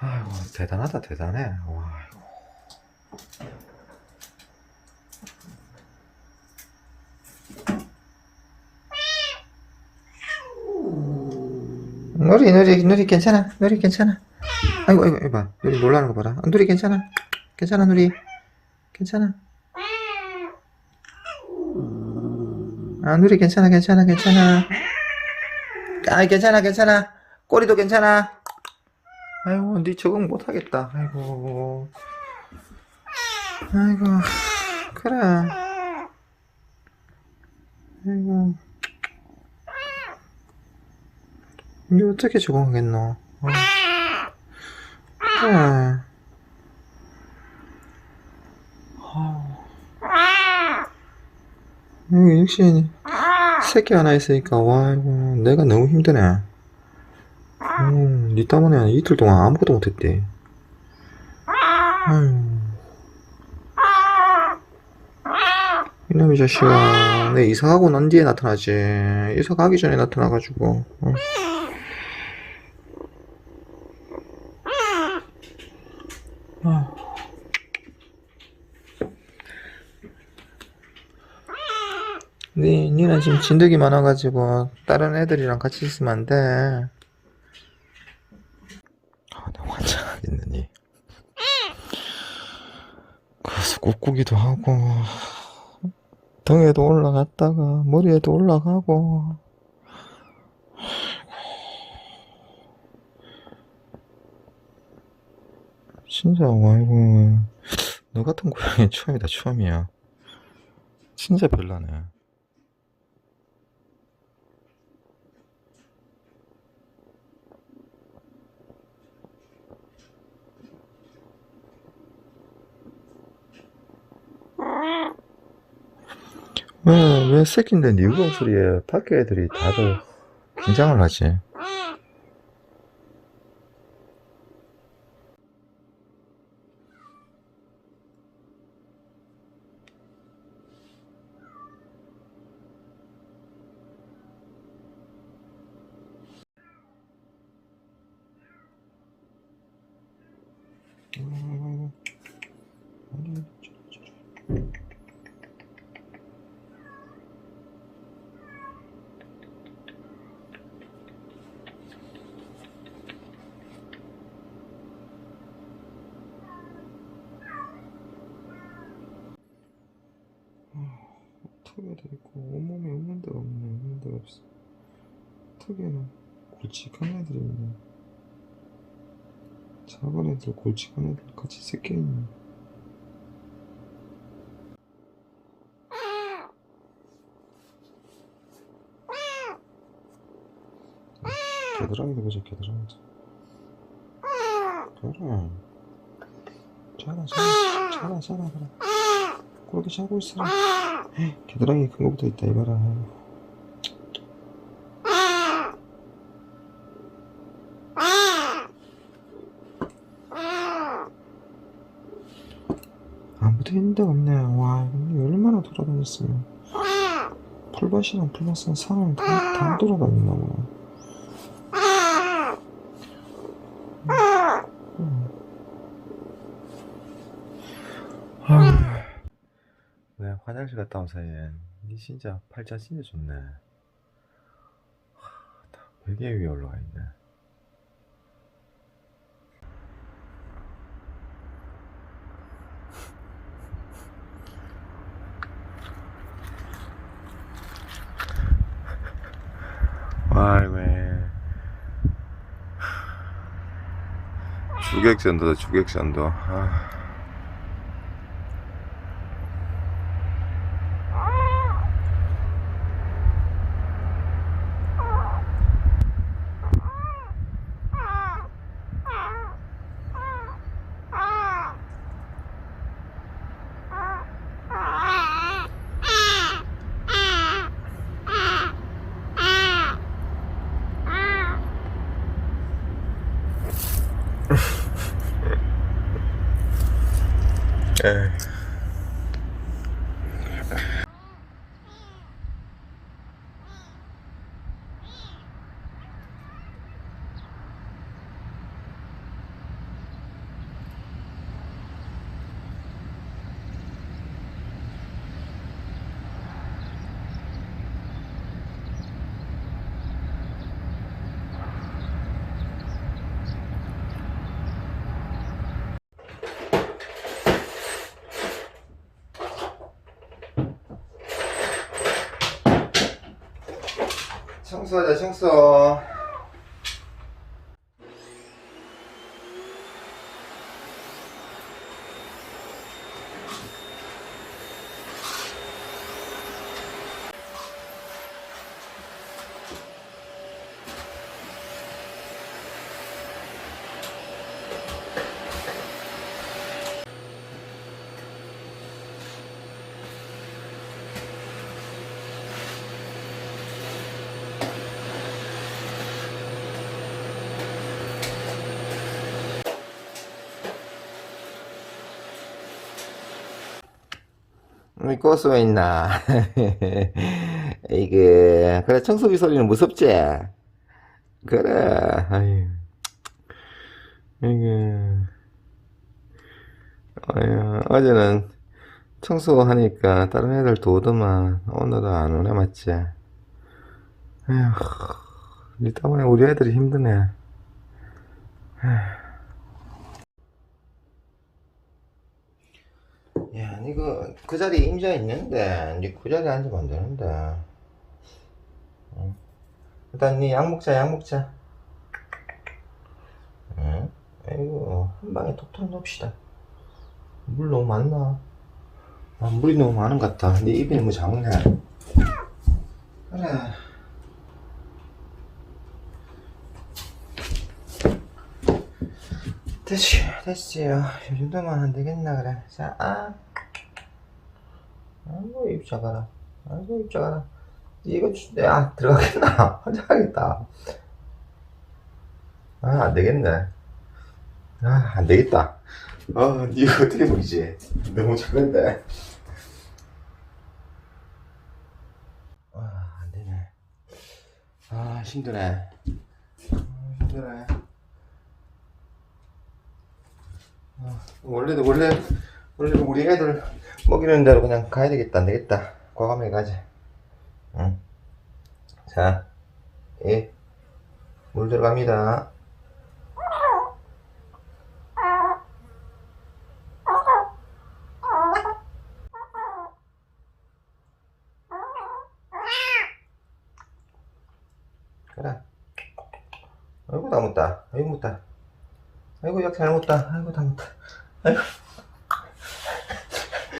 아이고 대단하다 대단해. 와 누리 누리 누리 괜찮아 누리 괜찮아. 아이고 아이고 이봐 누리 놀라는 거 봐라. 아, 누리 괜찮아 괜찮아 누리 괜찮아. 아 누리 괜찮아 괜찮아 괜찮아. 아 괜찮아 괜찮아. 꼬리도 괜찮아 아이고 니 적응 못하겠다. 아이고. 아이고 그래. 아이고. 니 어떻게 적응하겠노? 어. 그래. 아이고 역시 새끼 하나 있으니까 와 이거 내가 너무 힘드네 음, 니 때문에 이틀 동안 아무것도 못했대 아유 이놈의 자식아 내 이사가고 난 뒤에 나타나지 이사 가기 전에 나타나가지고 어. 아. 니, 니는 지금 진드기 많아가지고 다른 애들이랑 같이 있으면 안 돼. 아, 나 환장하겠느니. 꾹꾹이도 하고, 등에도 올라갔다가, 머리에도 올라가고. 진짜, 아이고, 너 같은 고양이 처음이다, 처음이야. 진짜 별나네. 왜, 왜 새끼인데 니 우는 소리에 밖에 애들이 다들 긴장을 하지? 턱에도 있고 온몸에 없는 데가 없네 없는 데가 없어. 턱에는 골직한 애들이 있네. 작은 애들 골직한 애들 같이 섞여 있네 겨드랑이도 보자 겨드랑이 그래. 자라 자라 자라 자라 그래. 그렇게 자고 있어라 겨드랑이 큰 거부터 있다 이봐라 아무도 있는 데가 없네 와 얼마나 돌아다녔으면. 풀밭이랑 풀밭은 산을 다, 다 돌아다녔나 보네 음. 아휴 왜 화장실 갔다 온 사이에 니 진짜 팔자 진짜 좋네. 하, 다 베개 위에 올라와 있네. 아이고. 주객전도다 주객전도 아. 에이. 청소하자 청소 이 고수가 있나? 이게 그래 청소기 소리는 무섭지? 그래. 아유. 이게. 아유 어제는 청소하니까 다른 애들도 오더만 오늘은 안 오네 맞지? 아휴 니 때문에 우리 애들이 힘드네 야, 이거 그 자리에 임자 있는데, 니그 자리에 앉으면 안 되는데. 응? 일단 니약 먹자, 약 먹자. 응? 아이고, 한 방에 톡 털어놓읍시다. 물 너무 많나? 아, 물이 너무 많은 것 같다. 니 입이 너무 작네. 그래. 됐지, 됐지요. 이 정도만 안 되겠나, 그래. 자, 아. 아이고, 입 작아라. 아이고, 입 작아라. 이거, 주- 야, 들어가겠나? 화장하겠다. 아, 안 되겠네. 아, 안 되겠다. 어, 이거 어떻게 보이지? 너무 작은데. 아, 안 되네. 아, 힘드네. 아, 힘드네. 원래도 원래 원래 우리 애들 먹이는 대로 그냥 가야 되겠다 안 되겠다 과감하게 가자 응. 자, 예. 물 들어갑니다. 그래. 아이고, 다 묻다. 아이고, 묻다. 아이고, 약잘 묻다. 아이고, 다 묻다. 아이고.